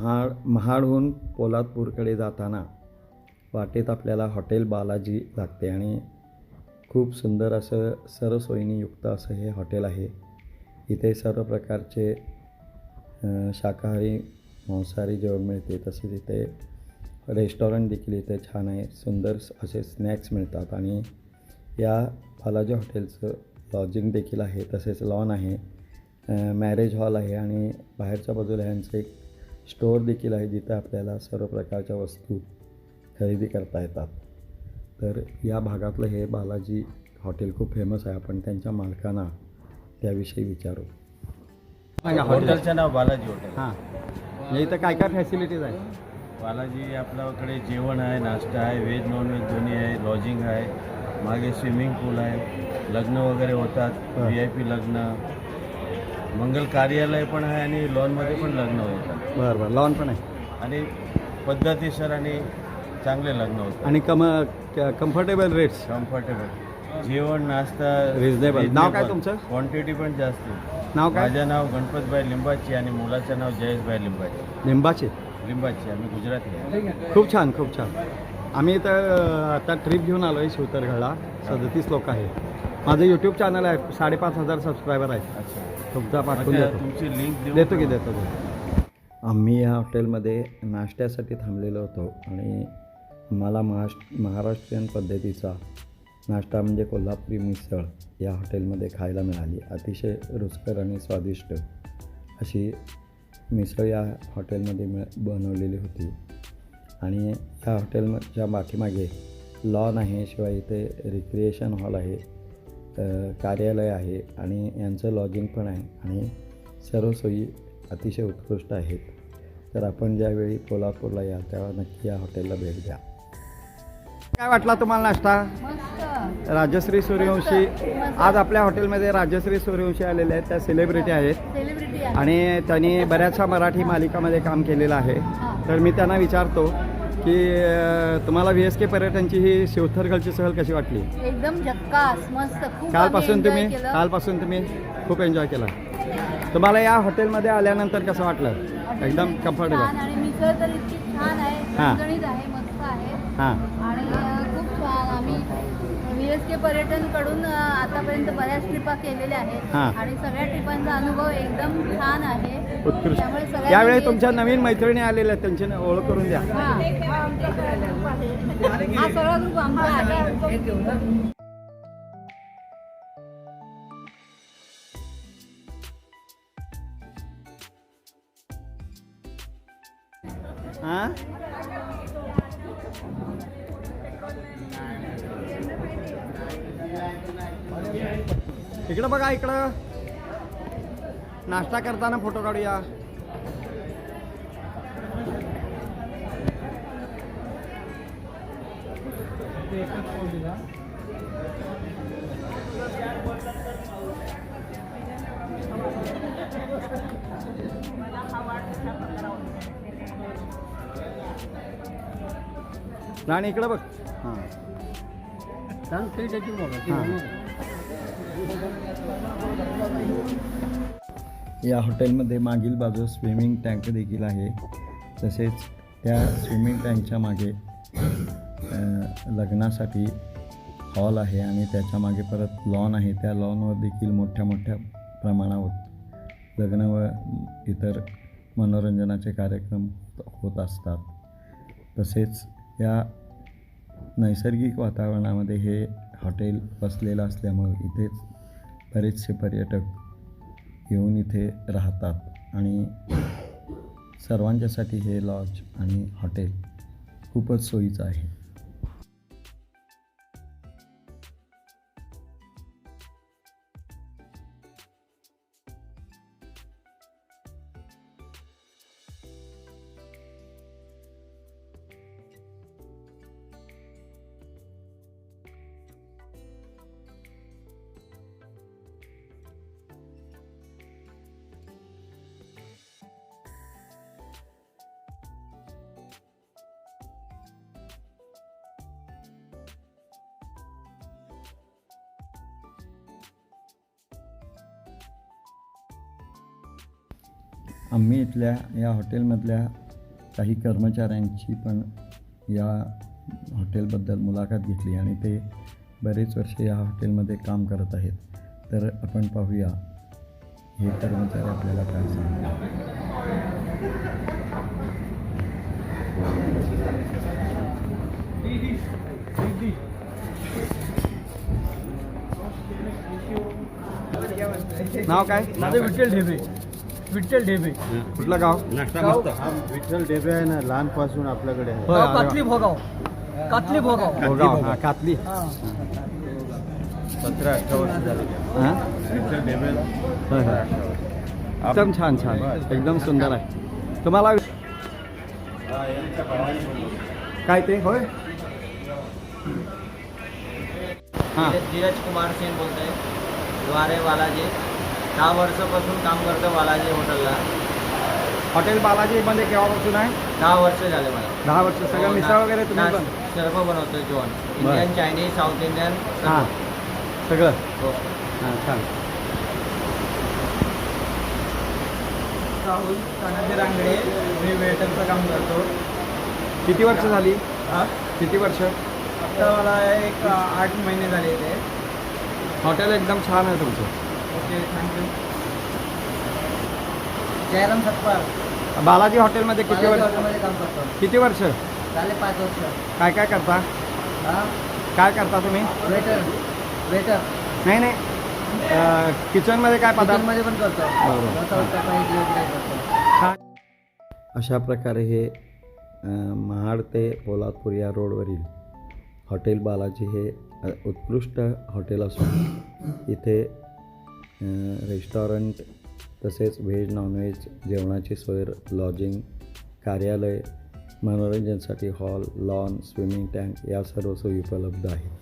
महाड महाडहून पोलादपूरकडे जाताना वाटेत आपल्याला हॉटेल बालाजी लागते आणि खूप सुंदर असं सर्व सोयीनीयुक्त असं हे हॉटेल आहे. इथे सर्व प्रकारचे शाकाहारी मांसाहारी जेवण मिळते. तसेच इथे रेस्टॉरंट देखील इथे छान आहे. सुंदर असे स्नॅक्स मिळतात आणि या बालाजी हॉटेलचं लॉजिंग देखील आहे. तसेच लॉन आहे. मॅरेज हॉल आहे आणि बाहेरच्या बाजूला ह्यांचं एक स्टोअर देखील आहे जिथे आपल्याला सर्व प्रकारच्या वस्तू खरेदी करता येतात. तर या भागातलं हे बालाजी हॉटेल खूप फेमस आहे. आपण त्यांच्या मालकांना त्याविषयी विचारू. हॉटेलचं नाव बालाजी हॉटेल. हां. म्हणजे इथं काय काय फॅसिलिटीज आहे बालाजी आपल्याकडे जेवण आहे नाश्ता आहे व्हेज नॉन व्हेज दोन्ही आहे लॉजिंग आहे मागे स्विमिंग पूल आहे लग्न वगैरे होतात हा. व्ही आय पी लग्न मंगल कार्यालय पण आहे आणि लॉनमध्ये पण लग्न होतात बरं बरं. लॉन पण आहे. आणि पद्धतीसर आणि चांगले लग्न होतात आणि कम कम्फर्टेबल रेट्स कम्फर्टेबल जेवण नाश्ता Reasonable. नाव काय तुमचं? क्वांटिटी पण जास्त आहे. नाव काय? माझं नाव गणपतभाई लिंबाची आणि मुलाचं नाव जयेशभाई लिंबाची. लिंबाचे? लिंबाची. आम्ही गुजराती आहे. खूप छान खूप छान. आम्ही इथं अं, आता ट्रिप घेऊन आलो आहे शिवतरगडला सदतीस लोक आहे माझं यूट्यूब चॅनल आहे. साडेपाच हजार सबस्क्रायबर आहे अच्छा. तुमचा पाठवून देतो. तुमची लिंक देऊ देतो का? देतो आम्ही या हॉटेलमध्ये नाश्त्यासाठी थांबलेलो होतो आणि मला महाराष महाराष्ट्रीयन पद्धतीचा नाश्ता म्हणजे कोल्हापुरी मिसळ या हॉटेलमध्ये खायला मिळाली. अतिशय रुचकर आणि स्वादिष्ट अशी मिसळ या हॉटेलमध्ये मिळ बनवलेली होती. आणि या हॉटेलच्या पाठीमागे लॉन आहे. शिवाय इथे रिक्रिएशन हॉल आहे. कार्यालय आहे आणि यांचं लॉजिंग पण आहे आणि सर्व सोयी अतिशय उत्कृष्ट आहेत. तर आपण ज्यावेळी कोल्हापूरला याल तेव्हा नक्की या हॉटेलला भेट द्या. काय वाटला तुम्हाला नाश्ता? मस्त. राजश्री सूर्यवंशी. आज आपल्या हॉटेलमध्ये राजश्री सूर्यवंशी आलेल्या आहेत त्या सेलिब्रिटी आहेत. आणि त्यांनी बऱ्याचशा मराठी मालिकामध्ये काम केलेलं आहे. तर मी त्यांना विचारतो की तुम्हाला व्ही एस के पर्यटनची ही शिवथरगडची सहल कशी वाटली? एकदम झक्कास मस्त. खूप कालपासून तुम्ही. कालपासून तुम्ही खूप एन्जॉय केला. तुम्हाला या हॉटेलमध्ये आल्यानंतर कसं वाटलं? एकदम कम्फर्टेबल हां. हां आणि अं, खूप छान आम्ही व्ही एस के पर्यटनकडून अं, आतापर्यंत बऱ्याच ट्रिपा केलेल्या आहेत. हां. आणि सगळ्या ट्रिपांचा अनुभव एकदम छान आहे. उत्कृष्ट. त्यामुळे सगळ्यांनी यावेळी तुमच्या नवीन मैत्रिणी आलेल्या आहेत त्यांची ओळख करून द्या. हां. हा सगळा ग्रुप आमचा आहे. हां? इकडं बघा इकडं. नाश्ता करताना फोटो काढूया. राणी इकडं बघ. हां. या हॉटेलमध्ये मागील बाजूस स्विमिंग टँक देखील आहे. तसेच त्या स्विमिंग टँकच्या मागे लग्नासाठी हॉल आहे आणि त्याच्यामागे परत लॉन आहे. त्या लॉनवर देखील मोठ्या मोठ्या प्रमाणावर लग्न व इतर मनोरंजनाचे कार्यक्रम होत असतात. तसेच या नैसर्गिक वातावरणामध्ये हे हॉटेल बसलेलं असल्यामुळं इथेच बरेचसे पर्यटक येऊन इथे राहतात आणि सर्वांच्यासाठी हे लॉज आणि हॉटेल खूपच सोयीचं आहे. आम्ही इथल्या या हॉटेलमधल्या काही कर्मचाऱ्यांची पण या हॉटेलबद्दल मुलाखत घेतली आणि ते बरेच वर्ष या हॉटेलमध्ये काम करत आहेत. तर आपण पाहूया. हे कर्मचारी आपल्याला काय सांगतात? नाव काय? माझं विठ्ठल ढेबे विठ्ठल ढेबे. कुठलं गाव? गाव विठ्ठल डेबे आहे ना लहानपासून आपल्याकडे आहे. गाव कातली भोगाव. कातली भोगाव. भोगाव. हा, कातली. सतरा अठरा वर्ष झाले. हाँ? विठ्ठल होय, होय. एकदम छान छान. एकदम सुंदर आहे. तुम्हाला काय ते? होय. हाँ धीरज कुमार सिंग बोलतोय द्वारे बालाजी. दहा वर्षापासून काम करतो बालाजी हॉटेलला. हॉटेल बालाजीमध्ये केव्हापासून आहे? दहा वर्ष झाले मला. दहा वर्ष. सगळं हो, मिसळ वगैरे तुम्ही नाश- पण? सर्व बनवतोय जेवण. इंडियन चायनीज साऊथ इंडियन हां. सगळं? हो. हां छान. राहुल तानाजी रांगडे मी वेटरचं काम करतो. किती वर्ष झाली? हा? किती वर्ष? आता मला एक आठ महिने झाले इथे. हॉटेल एकदम छान आहे तुमचं. जयराम सत्पाल. बालाजी हॉटेलमध्ये किती वर्ष हॉटेलमध्ये काम करतो. किती वर्ष? झाले पाच वर्ष. काय काय करता? हा? काय करता तुम्ही? वेटर. वेटर. नाही नाही. किचनमध्ये काय पदार्थ? किचनमध्ये पण करतो. अशा प्रकारे हे महाड ते पोलादपूर या रोडवरील हॉटेल बालाजी हे उत्कृष्ट हॉटेल असून इथे रेस्टॉरंट तसेच व्हेज नॉनव्हेज जेवणाची सोय लॉजिंग कार्यालय मनोरंजनासाठी हॉल लॉन स्विमिंग टँक या सर्व सोयी उपलब्ध आहेत.